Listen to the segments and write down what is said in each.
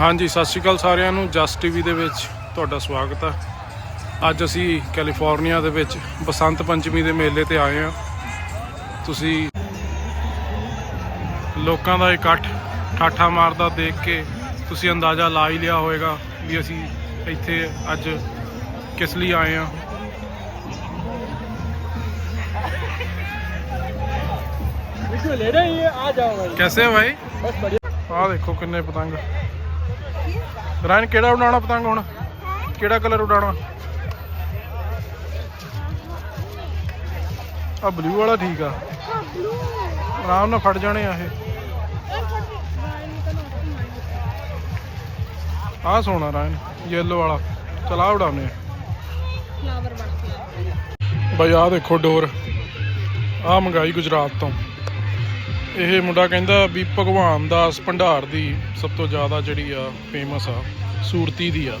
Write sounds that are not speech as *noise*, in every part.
ਹਾਂਜੀ ਸਤਿ ਸ਼੍ਰੀ ਅਕਾਲ ਸਾਰਿਆਂ ਨੂੰ ਜਸਟ ਟੀਵੀ ਦੇ ਵਿੱਚ ਤੁਹਾਡਾ ਸਵਾਗਤ ਹੈ ਅੱਜ ਅਸੀਂ ਕੈਲੀਫੋਰਨੀਆ ਦੇ ਵਿੱਚ ਬਸੰਤ ਪੰਚਮੀ ਦੇ ਮੇਲੇ ਤੇ ਆਏ ਹਾਂ ਤੁਸੀਂ ਲੋਕਾਂ ਦਾ ਇਕੱਠ ਠਾਠਾ ਮਾਰਦਾ ਦੇਖ ਕੇ ਤੁਸੀਂ ਅੰਦਾਜ਼ਾ ਲਾ ਹੀ ਲਿਆ ਹੋਵੇਗਾ ਵੀ ਅਸੀਂ ਇੱਥੇ ਅੱਜ ਕਿਸ ਲਈ ਆਏ ਹਾਂ इसमें ले रहे हैं ये आ जाओ भाई ਕੈਸੇ ਹੈ ਭਾਈ बस बढ़िया ਆਹ ਦੇਖੋ ਕਿੰਨੇ ਪਤੰਗ ਰਾਇਨ ਕਿਹੜਾ ਉਡਾਉਣਾ ਪਤੰਗ ਹੁਣ? ਕਿਹੜਾ ਕਲਰ ਉਡਾਉਣਾ? ਆ ਬਲੂ ਵਾਲਾ ਠੀਕ ਆ। ਆਰਾਮ ਨਾਲ ਫੜ ਜਾਣੇ ਆ ਇਹ। ਆਹ ਸੋਹਣਾ ਰਾਇਨ ਯੈਲੋ ਵਾਲਾ। ਚਲਾ ਉਡਾਉਣੇ ਫਲਾਵਰ ਬਣ ਕੇ ਬਈ ਆਹ ਦੇਖੋ ਡੋਰ। ਆਹ ਮੰਗਾਈ ਗੁਜਰਾਤ ਤੋਂ। ਇਹ ਮੁੰਡਾ ਕਹਿੰਦਾ ਵੀ ਭਗਵਾਨ ਦਾਸ ਭੰਡਾਰ ਦੀ ਸਭ ਤੋਂ ਜ਼ਿਆਦਾ ਜਿਹੜੀ ਆ ਫੇਮਸ ਆ। ਸੂਰਤੀ ਦੀ ਆ।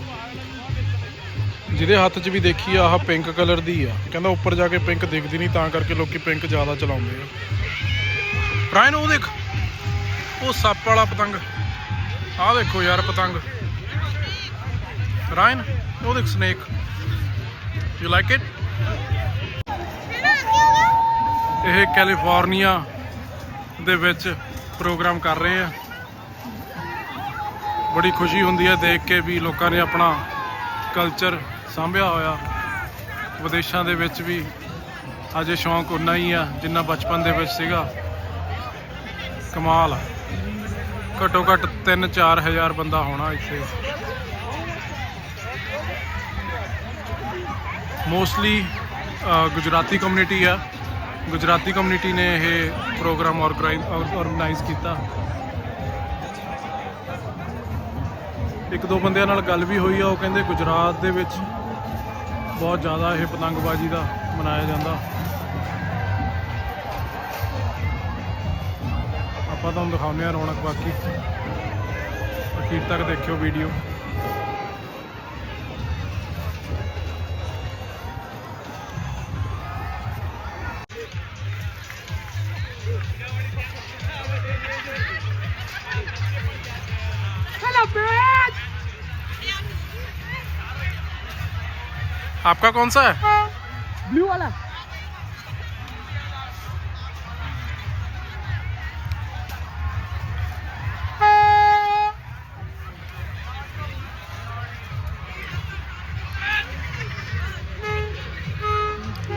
ਜਿਹਦੇ ਹੱਥ 'ਚ ਵੀ ਦੇਖੀ ਆ, ਆਹ ਪਿੰਕ ਕਲਰ ਦੀ ਆ। ਕਹਿੰਦਾ ਉੱਪਰ ਜਾ ਕੇ ਪਿੰਕ ਦਿਖਦੀ ਨਹੀਂ, ਤਾਂ ਕਰਕੇ ਲੋਕੀ ਪਿੰਕ ਜ਼ਿਆਦਾ ਚਲਾਉਂਦੇ ਆ। ਰਾਇਨ ਉਹ ਦੇਖ। ਉਹ ਸੱਪ ਵਾਲਾ ਪਤੰਗ। ਆਹ ਦੇਖੋ ਯਾਰ ਪਤੰਗ। ਰਾਇਨ ਉਹ ਦੇਖ ਸਨੇਕ ਯੂ ਲਾਈਕ ਇਟ ਇਹ ਕੈਲੀਫੋਰਨੀਆ ਦੇ ਵਿੱਚ ਪ੍ਰੋਗਰਾਮ ਕਰ ਰਹੇ ਆ। ਬੜੀ ਖੁਸ਼ੀ ਹੁੰਦੀ ਹੈ ਦੇਖ ਕੇ ਵੀ ਲੋਕਾਂ ਨੇ ਆਪਣਾ ਕਲਚਰ ਸਾਂਭਿਆ ਹੋਇਆ। ਵਿਦੇਸ਼ਾਂ ਦੇ ਵਿੱਚ ਵੀ ਅਜੇ ਸ਼ੌਂਕ ਉਨਾ ਹੀ ਆ, ਜਿੰਨਾ ਬਚਪਨ ਦੇ ਵਿੱਚ ਸੀਗਾ। ਕਮਾਲ ਘੱਟੋ ਘੱਟ 3-4 ਹਜ਼ਾਰ ਬੰਦਾ ਹੋਣਾ ਇੱਥੇ। ਮੋਸਟਲੀ ਗੁਜਰਾਤੀ ਕਮਿਊਨਿਟੀ ਆ। ਗੁਜਰਾਤੀ ਕਮਿਊਨਿਟੀ ਨੇ ਇਹ ਪ੍ਰੋਗਰਾਮ ਆਰਗੇਨਾਈਜ਼ ਕੀਤਾ। ਇੱਕ ਦੋ ਬੰਦਿਆਂ ਨਾਲ ਗੱਲ ਵੀ ਹੋਈ ਆ, ਉਹ ਕਹਿੰਦੇ ਗੁਜਰਾਤ ਦੇ ਵਿੱਚ ਬਹੁਤ ਜ਼ਿਆਦਾ ਇਹ ਪਤੰਗਬਾਜ਼ੀ ਦਾ ਮਨਾਇਆ ਜਾਂਦਾ। ਆਪਾਂ ਤੁਹਾਨੂੰ ਦਿਖਾਉਂਦੇ ਆ ਰੌਣਕ ਬਾਕੀ। ਅਖੀਰ ਤੱਕ ਦੇਖਿਓ ਵੀਡੀਓ आपका कौन सा है? ब्लू वाला।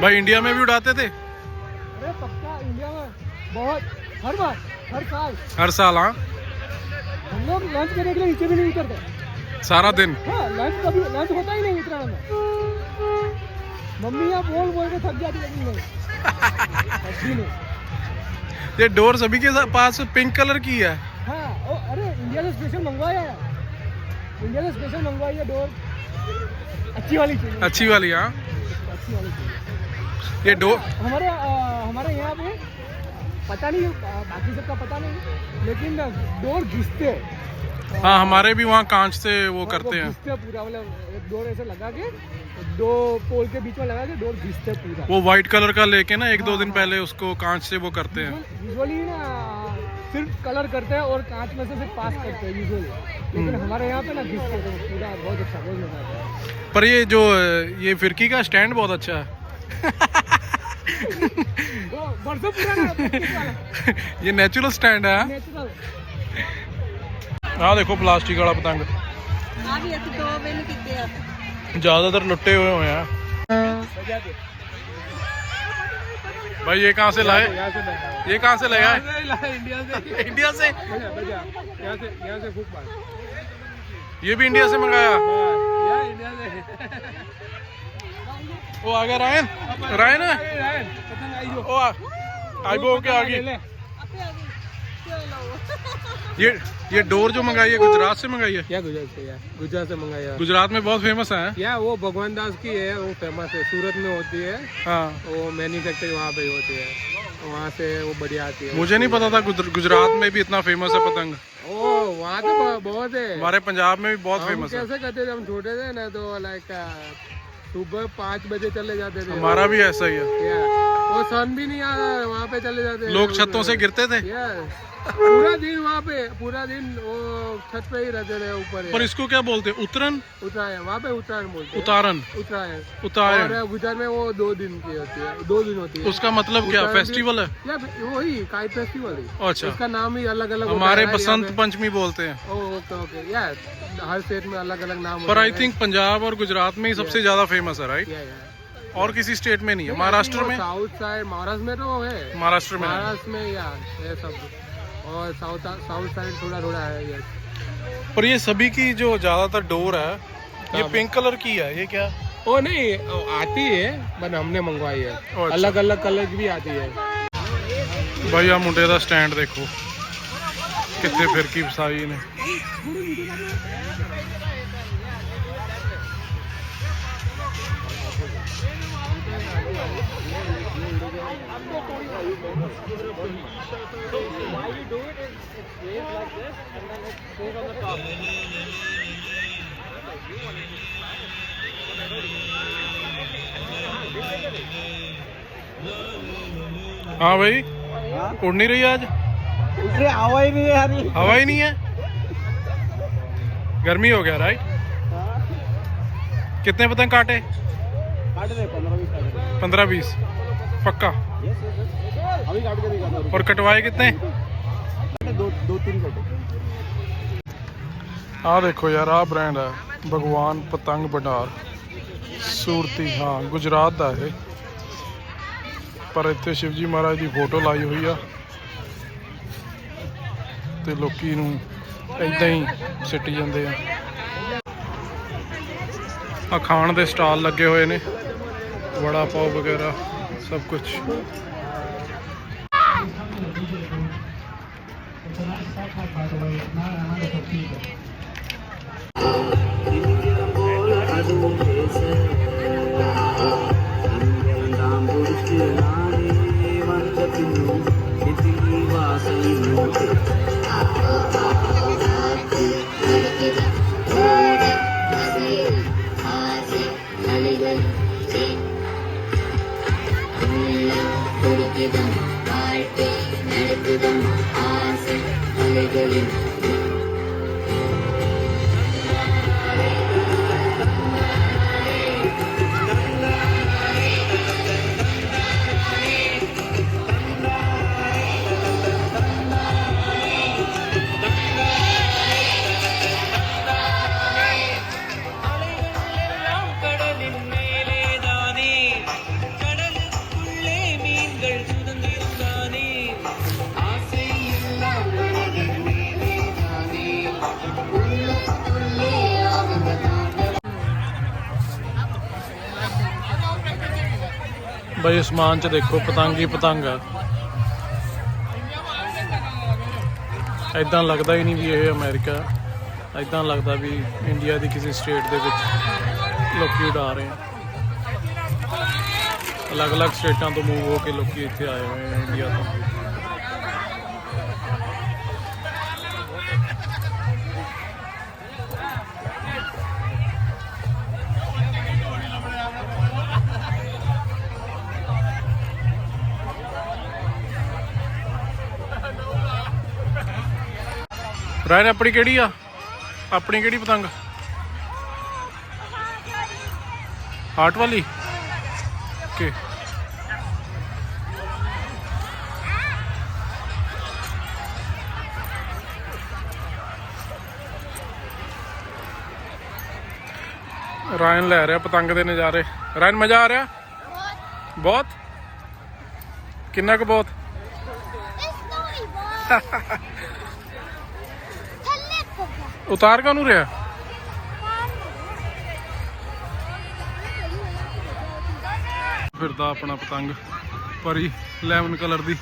भाई इंडिया में भी उड़ाते थे? अरे पक्का इंडिया में। बहुत हर बार हर साल। हर साल हाँ? हम लोग लंच करने के लिए नीचे भी नहीं उतरते। सारा दिन। हाँ लंच कभी लंच होता ही नहीं में मम्मी यहाँ बोल बोल के थक जाती लेकिन नहीं। ये डोर सभी के पास पिंक कलर की है। हाँ ओ, अरे इंडिया से स्पेशल मंगवाया है। इंडिया से स्पेशल मंगवाई है डोर। अच्छी वाली चाहिए। अच्छी वाली हाँ। अच्छी वाली चाहिए। ये डोर हमारे अ, हमारे यहाँ पे पता नहीं बाकी सबका पता नहीं लेकिन डोर घिसते हैं। हाँ हमारे भी वहाँ कांच से वो करते हैं। पूरा मतलब डोर ऐसे लगा के दो पोल के बीच में लगा के डोर घिसते पूरा। वो वाइट कलर का लेके ना एक दो दिन पहले उसको कांच से वो करते हैं। यूजुअली ना सिर्फ़ कलर करते हैं और कांच में से सिर्फ़ पास करते हैं यूजुअली लेकिन हमारे यहाँ पे ना घिसते हैं तो पूरा बहुत अच्छा बहुत मज़ा आता है। पर ये जो ये फिरकी का स्टैंड बहुत अच्छा है। *laughs* वो बरसों पुराना *laughs* ये नेचुरल स्टैंड है नेचुरल ਆਹ ਦੇਖੋ ਪਲਾਸਟਿਕ ਵਾਲਾ ਪਤੰਗ ਆ ਵੀ ਅਸੀਂ ਦੋ ਬਿਨ ਕੀਤੇ ਆ ज्यादातर लुट्टे हुए हुए हैं भाई ये कहाँ से लाए यहाँ से बैठा है ये कहाँ से ले आए इंडिया से इंडिया से बजा बजा यहाँ से यहाँ से फूक मार ये भी इंडिया से मंगाया यहाँ इंडिया से वो आ गया रायन रायन है पतंग आई जो ओ आ आइबो के आ गई ले ਆਪੇ ਆ ਗਈ ਚਲੋ ये ये डोर जो मंगाई है गुजरात से मंगाई है? क्या गुजरात से यार? गुजरात से मंगाया गुजरात में बहुत फ़ेमस है। या वो भगवान दास की है वो फ़ेमस है। सूरत में होती है। हाँ। वो मैन्युफैक्चरिंग वहाँ पे होती है। वहाँ से वो बढ़िया आती है। मुझे नहीं पता था गुजरात में भी इतना फ़ेमस है पतंग। ओ वहाँ तो बहुत है। हमारे पंजाब में भी बहुत फ़ेमस है। कैसे करते थे हम छोटे थे ना तो लाइक सुबह पाँच बजे चले जाते थे। हमारा भी ऐसा ही है। वो सन भी नहीं आ रहा है वहाँ पे चले जाते लोग छतों से गिरते थे? पूरा दिन वहाँ पे पूरा दिन वो छत पे ही रहते रहे ऊपर पर इसको क्या बोलते हैं? उतरन उतरायण वहाँ पे उतरायण बोलते हैं। उतारन उतरायण उतारन गुजरात में वो दो दिन की होती है दो दिन होती है। उसका मतलब क्या? फेस्टिवल है? या वही काइट फेस्टिवल ही। अच्छा। उसका नाम ही अलग अलग हमारे बसंत पंचमी बोलते हैं। Okay okay. या हर स्टेट में अलग अलग नाम पर आई थिंक पंजाब और गुजरात में ही सबसे ज़्यादा फ़ेमस है राइट और किसी स्टेट में नहीं है। महाराष्ट्र में? साउथ साइड महाराष्ट्र में तो है। महाराष्ट्र में महाराष्ट्र में या है सब। और साउथ साउथ साइड थोड़ा थोड़ा है यस पर ये सभी की जो ज़्यादातर डोर है ये पिंक कलर की है ये क्या? ओ नहीं आती है बट हमने मंगवाई है। अलग अलग कलर भी आती है। हाँ भाई हाँ? उड़ नहीं रही आज? हवा ही नहीं है हरी ही नहीं है? गर्मी हो गया राइट हाँ। कितने पतंग काटे? काट रहे पंद्रह बीस काट रहे पंद्रह बीस पक्का अभी काट के दिखा और कटवाए कितने दो दो तीन कटे ਆ ਦੇਖੋ ਯਾਰ ਆ ਬ੍ਰਾਂਡ ਹੈ ਭਗਵਾਨ ਪਤੰਗ ਭੰਡਾਰ ਸੂਰਤੀ ਹਾਂ ਗੁਜਰਾਤ ਦਾ ਇਹ ਪਰ ਇੱਥੇ ਸ਼ਿਵਜੀ ਮਹਾਰਾਜ ਦੀ ਫੋਟੋ ਲਾਈ ਹੋਈ ਆ ਤੇ ਲੋਕੀ ਨੂੰ ਇਦਾਂ ਹੀ ਸਿੱਟੀ ਜਾਂਦੇ ਆ ਆ ਖਾਣ ਦੇ ਸਟਾਲ ਲੱਗੇ ਹੋਏ ਨੇ वड़ा पाव वगैरह सब कुछ। you. ਬਈ ਅਸਮਾਨ 'ਚ ਦੇਖੋ, ਪਤੰਗ ਹੀ ਪਤੰਗ ਆ। ਐਦਾਂ ਲੱਗਦਾ ਹੀ ਨਹੀਂ ਵੀ ਇਹ ਅਮਰੀਕਾ ਐਦਾਂ ਲੱਗਦਾ ਵੀ ਇੰਡੀਆ ਦੀ ਕਿਸੇ ਸਟੇਟ ਦੇ ਵਿੱਚ ਲੋਕੀ ਉਡਾ ਰਹੇ ਆ। ਅਲੱਗ-ਅਲੱਗ ਸਟੇਟਾਂ ਤੋਂ ਮੂਵ ਹੋ ਕੇ ਲੋਕੀ ਇੱਥੇ ਆਏ ਹੋਏ ਆ ਇੰਡੀਆ ਤੋਂ। ਰਾਇਨ ਆਪਣੀ ਕਿਹੜੀ ਆ? ਆਪਣੀ ਕਿਹੜੀ ਪਤੰਗ? ਹਾਰਟ ਵਾਲੀ? ਓਕੇ ਰਾਇਨ ਲੈ ਰਿਹਾ ਪਤੰਗ ਦੇ ਨਜ਼ਾਰੇ। ਰਾਇਨ ਮਜ਼ਾ ਆ ਰਿਹਾ? ਬਹੁਤ? ਕਿੰਨਾ ਕੁ ਬਹੁਤ? *laughs* ਉਤਾਰ ਕਾ ਨੂੰ ਰਿਹਾ? ਫਿਰਦਾ ਆਪਣਾ ਪਤੰਗ ਪਰੀ ਲੈਮਨ ਕਲਰ ਦੀ।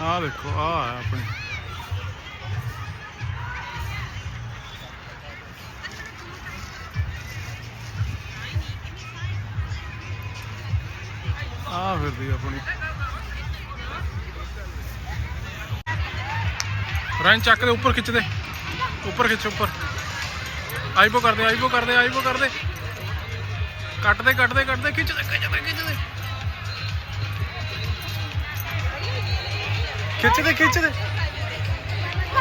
ਆਹ ਦੇਖੋ ਆ ਹੈ ਆਪਣੀ। ਆਹ ਫਿਰਦੀ ਆਪਣੀ। ਰਨ ਚੱਕ ਦੇ, ਉੱਪਰ ਖਿੱਚ ਦੇ। ਉੱਪਰ ਖਿੱਚ, ਉੱਪਰ। ਆਈਬੋ ਕਰਦੇ ਆਈਬੋ ਕਰਦੇ ਆਈਬੋ ਕਰਦੇ ਕੱਟ ਦੇ ਕੱਟ ਦੇ ਕੱਟ ਦੇ, ਖਿੱਚ ਦੇ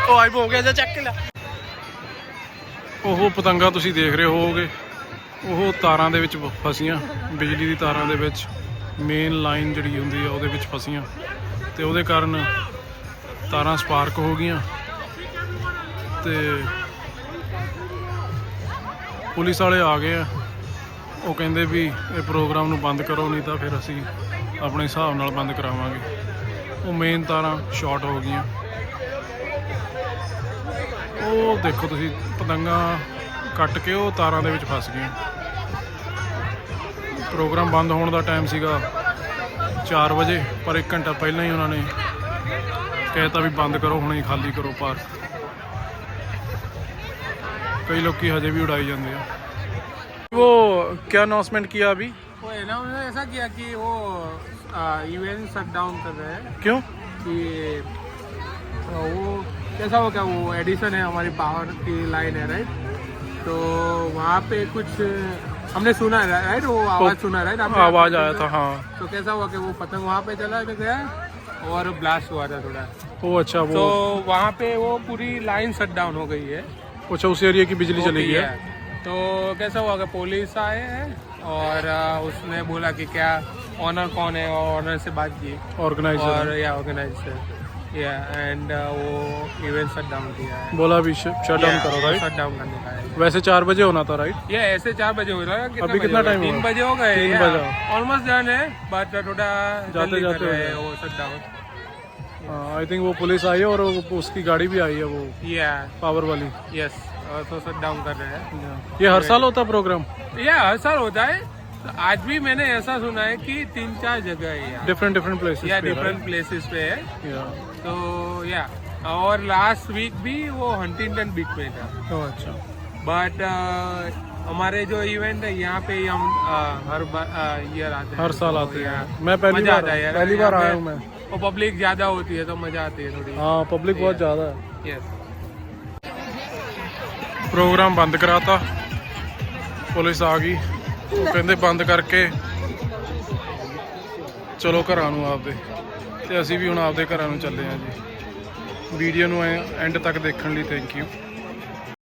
ਉਹ ਆਈ ਹੋ ਗਿਆ, ਜਾ ਚੱਕ ਲੈ। ਉਹ ਪਤੰਗਾ ਤੁਸੀਂ ਦੇਖ ਰਹੇ ਹੋਵੋਗੇ, ਉਹ ਤਾਰਾਂ ਦੇ ਵਿੱਚ ਫਸੀਆਂ, ਬਿਜਲੀ ਦੀ ਤਾਰਾਂ ਦੇ ਵਿੱਚ। ਮੇਨ ਲਾਈਨ ਜਿਹੜੀ ਹੁੰਦੀ ਆ, ਉਹਦੇ ਵਿੱਚ ਫਸੀਆਂ। ਤੇ ਉਹਦੇ ਕਾਰਨ ਤਾਰਾਂ ਸਪਾਰਕ ਹੋ ਗਈਆਂ ਤੇ ਪੁਲਿਸ ਵਾਲੇ ਆ ਗਏ ਆ। ਉਹ ਕਹਿੰਦੇ ਵੀ ਇਹ ਪ੍ਰੋਗਰਾਮ ਨੂੰ ਬੰਦ ਕਰੋ, ਨਹੀਂ ਤਾਂ ਫਿਰ ਅਸੀਂ ਆਪਣੇ ਹਿਸਾਬ ਨਾਲ ਬੰਦ ਕਰਾਵਾਂਗੇ। ਉਹ ਮੇਨ ਤਾਰਾਂ ਸ਼ਾਰਟ ਹੋ ਗਈਆਂ। ਉਹ ਦੇਖੋ ਤੁਸੀਂ, ਪਤੰਗਾਂ ਕੱਟ ਕੇ ਉਹ ਤਾਰਾਂ ਦੇ ਵਿੱਚ ਫਸ ਗਈਆਂ। ਪ੍ਰੋਗਰਾਮ ਬੰਦ ਹੋਣ ਦਾ ਟਾਈਮ ਸੀਗਾ 4 ਵਜੇ, ਪਰ 1 ਘੰਟਾ ਪਹਿਲਾਂ ਹੀ ਉਹਨਾਂ ਨੇ ਕਹਿਤਾ ਵੀ ਬੰਦ ਕਰੋ ਹੁਣੇ ਹੀ ਖਾਲੀ ਕਰੋ ਪਾਰਕ ਕਈ ਲੋਕੀ ਹਜੇ ਵੀ ਉਡਾਈ ਜਾਂਦੇ ਆ ਉਹ ਕੀ ਅਨਾਉਂਸਮੈਂਟ ਕੀਤਾ ਅਭੀ वो है ना उन्होंने ऐसा किया कि वो इवेंट शट डाउन कर रहे हैं क्यों कि अ, वो कैसा हो क्या वो एडिशन है हमारी पावर की लाइन है राइट तो वहाँ पे कुछ हमने सुना है राइट वो आवाज़ सुना राइट आपने आवाज आया था हाँ तो कैसा हुआ कि वो पतंग वहाँ पे चला गया और ब्लास्ट हुआ था थोड़ा। वो अच्छा वो तो वहाँ पे वो पूरी लाइन शट डाउन हो गई है। अच्छा उस एरिया की बिजली चली गई है? तो कैसा हुआ कि पुलिस आए हैं और उसने बोला कि क्या ऑनर कौन है और ऑनर से बात की। ऑर्गेनाइजर और या ऑर्गेनाइजर या एंड वो इवेंट शट डाउन किया है। बोला अभी शट डाउन करो राइट शट डाउन करने का। वैसे चार बजे होना था राइट ये ऐसे चार बजे हो रहा है अभी कितना बजे हो गया? तीन बजे हो गए तीन बजे। ऑलमोस्ट डन है। बट थोड़ा जाते जाते हो हैं वो डाउन आई थिंक वो पुलिस आई है और उसकी गाड़ी भी आई है वो या पावर वाली। यस तो शट डाउन कर रहे हैं। ये हर साल होता है प्रोग्राम या हर साल होता है। तो आज भी मैंने ऐसा सुना है कि तीन चार जगह है डिफरेंट डिफरेंट प्लेसेस या डिफरेंट प्लेसेस पे है। या तो या और लास्ट वीक भी वो हंटिंगटन बीच में था। ओह अच्छा। बट हमारे जो इवेंट है यहाँ पे ही हम अ, हर ईयर आते हैं हर साल तो, आते या, हैं मैं पहली मजा बार आता है यार पहली यहाँ बार पे आया हूँ मैं वो पब्लिक ज्यादा होती है तो मजा आती है थोड़ी हाँ पब्लिक बहुत ज़्यादा है यस ਪ੍ਰੋਗਰਾਮ ਬੰਦ ਕਰਾਤਾ ਪੁਲਿਸ ਆ ਗਈ ਉਹ ਕਹਿੰਦੇ ਬੰਦ ਕਰਕੇ ਚਲੋ ਘਰਾਂ ਨੂੰ ਆਪਦੇ ਤੇ ਅਸੀਂ ਵੀ ਹੁਣ ਆਪਦੇ ਘਰਾਂ ਨੂੰ ਚੱਲੇ ਆਂ ਜੀ ਵੀਡੀਓ ਨੂੰ ਐਂਡ ਤੱਕ ਦੇਖਣ ਲਈ ਥੈਂਕ ਯੂ